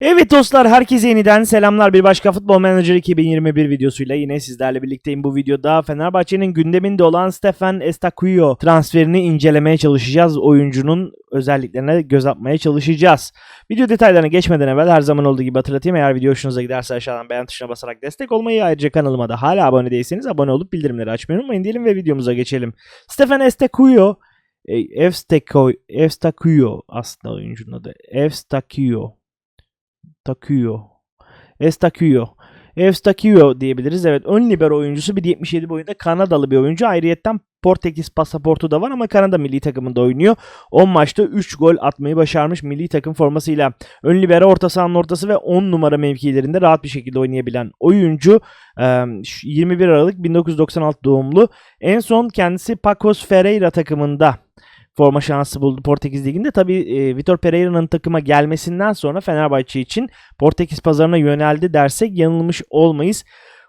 Evet dostlar herkese yeniden selamlar. Bir başka Futbol Manager 2021 videosuyla yine sizlerle birlikteyim. Bu videoda Fenerbahçe'nin gündeminde olan Stefan Estaquio transferini incelemeye çalışacağız. Oyuncunun özelliklerine göz atmaya çalışacağız. Video detaylarına geçmeden evvel her zaman olduğu gibi hatırlatayım. Eğer video hoşunuza giderse aşağıdan beğen tuşuna basarak destek olmayı ayrıca kanalıma da hala abone değilseniz abone olup bildirimleri açmayı unutmayın diyelim ve videomuza geçelim. Stefan Estaquio e, Evstakio, Evstakio aslında oyuncunun adı. Evstakio. Takıyor. Estakio. Evstakio diyebiliriz. Evet ön libero oyuncusu 1.77 boyunda Kanadalı bir oyuncu. Ayrıyetten Portekiz pasaportu da var ama Kanada milli takımında oynuyor. 10 maçta 3 gol atmayı başarmış milli takım formasıyla. Ön libero orta sahanın ortası ve 10 numara mevkilerinde rahat bir şekilde oynayabilen oyuncu. Ee, 21 Aralık 1996 doğumlu. En son kendisi Pacos Ferreira takımında forma şansı buldu Portekiz Ligi'nde. Tabi e, Vitor Pereira'nın takıma gelmesinden sonra Fenerbahçe için Portekiz pazarına yöneldi dersek yanılmış olmayız.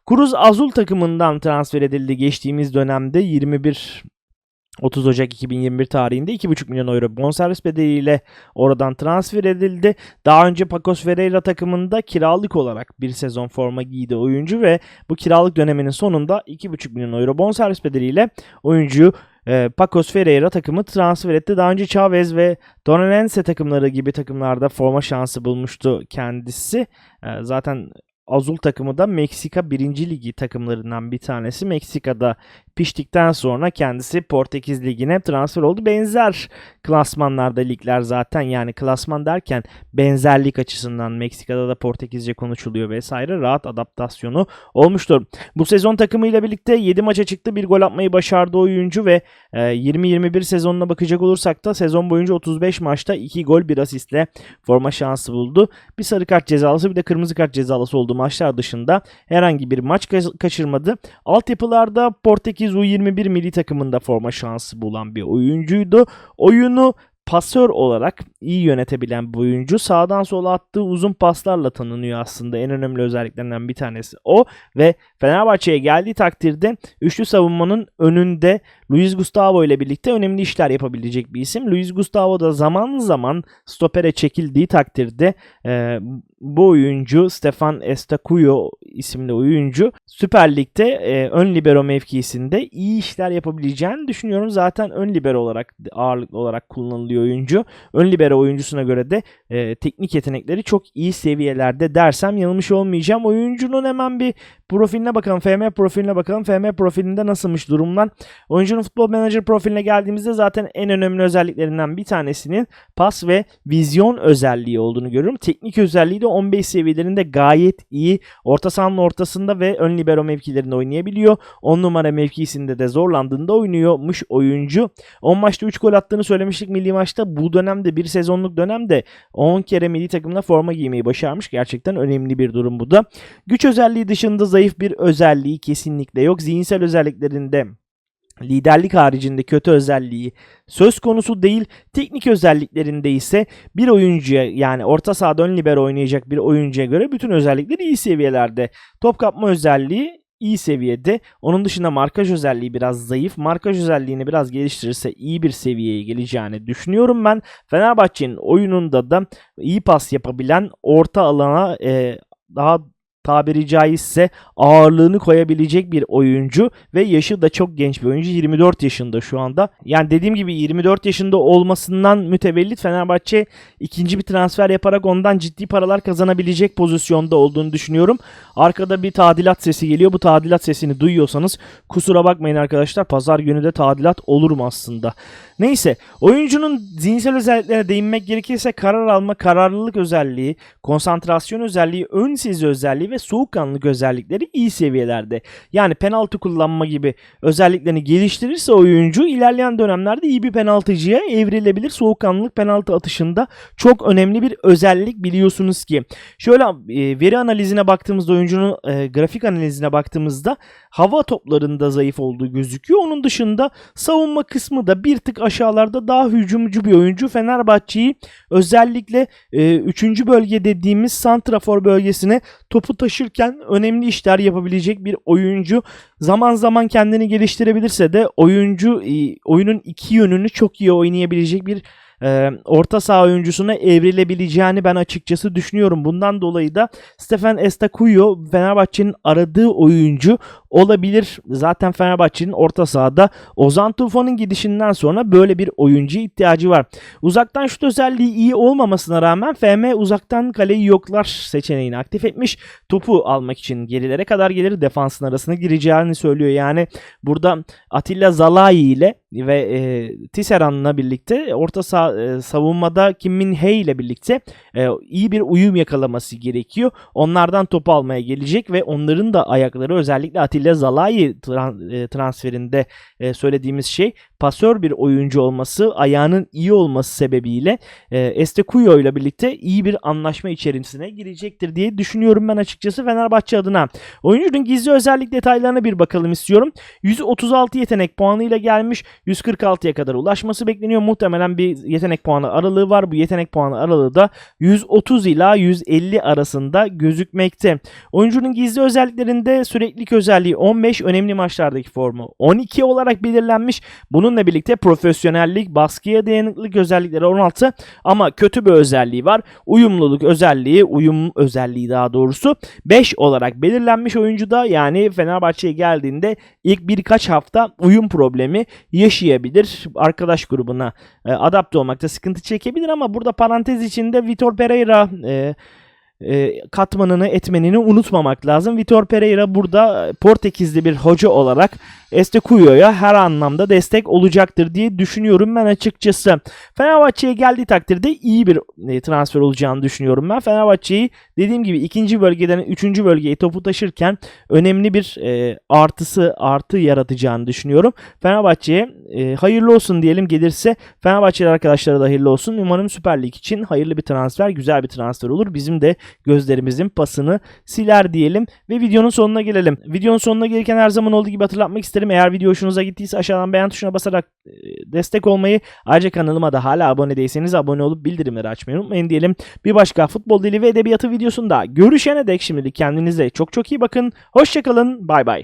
Cruz Azul takımından transfer edildi geçtiğimiz dönemde 21 30 Ocak 2021 tarihinde 2,5 milyon euro bonservis bedeliyle oradan transfer edildi. Daha önce Pacos Ferreira takımında kiralık olarak bir sezon forma giydi oyuncu ve bu kiralık döneminin sonunda 2,5 milyon euro bonservis bedeliyle oyuncuyu e, Pacos Ferreira takımı transfer etti. Daha önce Chavez ve Donense takımları gibi takımlarda forma şansı bulmuştu kendisi. E, zaten Azul takımı da Meksika 1. Ligi takımlarından bir tanesi. Meksika'da piştikten sonra kendisi Portekiz Ligi'ne transfer oldu. Benzer klasmanlarda ligler zaten yani klasman derken benzerlik açısından Meksika'da da Portekizce konuşuluyor vesaire rahat adaptasyonu olmuştur. Bu sezon takımıyla birlikte 7 maça çıktı bir gol atmayı başardı oyuncu ve 20-21 sezonuna bakacak olursak da sezon boyunca 35 maçta 2 gol 1 asistle forma şansı buldu. Bir sarı kart cezalısı bir de kırmızı kart cezalısı olduğu maçlar dışında herhangi bir maç kaçırmadı. Altyapılarda Portekiz U21 milli takımında forma şansı bulan bir oyuncuydu. Oyunu pasör olarak iyi yönetebilen bir oyuncu. Sağdan sola attığı uzun paslarla tanınıyor aslında. En önemli özelliklerinden bir tanesi o. Ve Fenerbahçe'ye geldiği takdirde üçlü savunmanın önünde Luis Gustavo ile birlikte önemli işler yapabilecek bir isim. Luis Gustavo da zaman zaman stopere çekildiği takdirde e, bu oyuncu Stefan Estacuyo isimli oyuncu Süper Lig'de e, ön libero mevkisinde iyi işler yapabileceğini düşünüyorum. Zaten ön libero olarak ağırlıklı olarak kullanılıyor oyuncu. Ön libero oyuncusuna göre de e, teknik yetenekleri çok iyi seviyelerde dersem yanılmış olmayacağım. Oyuncunun hemen bir profiline bakalım. FM profiline bakalım. FM profilinde nasılmış durumlar? Oyuncunun futbol manager profiline geldiğimizde zaten en önemli özelliklerinden bir tanesinin pas ve vizyon özelliği olduğunu görüyorum. Teknik özelliği de 15 seviyelerinde gayet iyi. Orta sahanın ortasında ve ön libero mevkilerinde oynayabiliyor. 10 numara mevkisinde de zorlandığında oynuyormuş oyuncu. 10 maçta 3 gol attığını söylemiştik milli maçta. Bu dönemde bir sezonluk dönemde 10 kere milli takımla forma giymeyi başarmış. Gerçekten önemli bir durum bu da. Güç özelliği dışında zayıf bir özelliği kesinlikle yok. Zihinsel özelliklerinde liderlik haricinde kötü özelliği söz konusu değil. Teknik özelliklerinde ise bir oyuncuya yani orta sahada ön libero oynayacak bir oyuncuya göre bütün özellikleri iyi seviyelerde. Top kapma özelliği iyi seviyede. Onun dışında markaj özelliği biraz zayıf. Markaj özelliğini biraz geliştirirse iyi bir seviyeye geleceğini düşünüyorum ben. Fenerbahçe'nin oyununda da iyi pas yapabilen orta alana e, daha tabiri caizse ağırlığını koyabilecek bir oyuncu ve yaşı da çok genç bir oyuncu. 24 yaşında şu anda. Yani dediğim gibi 24 yaşında olmasından mütevellit Fenerbahçe ikinci bir transfer yaparak ondan ciddi paralar kazanabilecek pozisyonda olduğunu düşünüyorum. Arkada bir tadilat sesi geliyor. Bu tadilat sesini duyuyorsanız kusura bakmayın arkadaşlar. Pazar günü de tadilat olur mu aslında? Neyse oyuncunun zihinsel özelliklerine değinmek gerekirse karar alma, kararlılık özelliği, konsantrasyon özelliği, ön sezi özelliği ve soğukkanlılık özellikleri iyi seviyelerde. Yani penaltı kullanma gibi özelliklerini geliştirirse oyuncu ilerleyen dönemlerde iyi bir penaltıcıya evrilebilir. Soğukkanlılık penaltı atışında çok önemli bir özellik biliyorsunuz ki. Şöyle e, veri analizine baktığımızda oyuncunun e, grafik analizine baktığımızda hava toplarında zayıf olduğu gözüküyor. Onun dışında savunma kısmı da bir tık aşağılarda daha hücumcu bir oyuncu. Fenerbahçe'yi özellikle 3. E, bölge dediğimiz santrafor bölgesine topu taşırken önemli işler yapabilecek bir oyuncu. Zaman zaman kendini geliştirebilirse de oyuncu e, oyunun iki yönünü çok iyi oynayabilecek bir e, orta saha oyuncusuna evrilebileceğini ben açıkçası düşünüyorum. Bundan dolayı da Stefan Estacuyo Fenerbahçe'nin aradığı oyuncu olabilir. Zaten Fenerbahçe'nin orta sahada Ozan Tufan'ın gidişinden sonra böyle bir oyuncu ihtiyacı var. Uzaktan şut özelliği iyi olmamasına rağmen FM uzaktan kaleyi yoklar seçeneğini aktif etmiş. Topu almak için gerilere kadar gelir defansın arasına gireceğini söylüyor. Yani burada Atilla Zalai ile ve e, Tisserand'la birlikte orta saha e, savunmada Kim Min Hee ile birlikte e, iyi bir uyum yakalaması gerekiyor. Onlardan topu almaya gelecek ve onların da ayakları özellikle Atilla Zalai tran- e, transferinde e, söylediğimiz şey pasör bir oyuncu olması, ayağının iyi olması sebebiyle e, Estekuyo ile birlikte iyi bir anlaşma içerisine girecektir diye düşünüyorum ben açıkçası Fenerbahçe adına. Oyuncunun gizli özellik detaylarına bir bakalım istiyorum. 136 yetenek puanıyla gelmiş. 146'ya kadar ulaşması bekleniyor. Muhtemelen bir yetenek puanı aralığı var. Bu yetenek puanı aralığı da 130 ila 150 arasında gözükmekte. Oyuncunun gizli özelliklerinde süreklilik özelliği 15, önemli maçlardaki formu 12 olarak belirlenmiş. Bununla birlikte profesyonellik, baskıya dayanıklılık özellikleri 16 ama kötü bir özelliği var. Uyumluluk özelliği, uyum özelliği daha doğrusu 5 olarak belirlenmiş oyuncuda yani Fenerbahçe'ye geldiğinde ilk birkaç hafta uyum problemi yaşayabilir. Arkadaş grubuna e, adapte olmakta sıkıntı çekebilir ama burada parantez içinde Vitor Pereira e, e, katmanını etmenini unutmamak lazım. Vitor Pereira burada Portekizli bir hoca olarak Estekuyo'ya her anlamda destek olacaktır diye düşünüyorum ben açıkçası. Fenerbahçe'ye geldiği takdirde iyi bir e, transfer olacağını düşünüyorum ben. Fenerbahçe'yi dediğim gibi ikinci bölgeden üçüncü bölgeye topu taşırken önemli bir e, artısı artı yaratacağını düşünüyorum. Fenerbahçe'ye e, hayırlı olsun diyelim gelirse Fenerbahçeli arkadaşlara da hayırlı olsun. Umarım Süper Lig için hayırlı bir transfer, güzel bir transfer olur. Bizim de gözlerimizin pasını siler diyelim ve videonun sonuna gelelim. Videonun sonuna gelirken her zaman olduğu gibi hatırlatmak isterim. Eğer video hoşunuza gittiyse aşağıdan beğen tuşuna basarak e, destek olmayı, ayrıca kanalıma da hala abone değilseniz abone olup bildirimleri açmayı unutmayın diyelim. Bir başka futbol dili ve edebiyatı videosunda görüşene dek şimdilik kendinize çok çok iyi bakın. Hoşçakalın. Bay bay.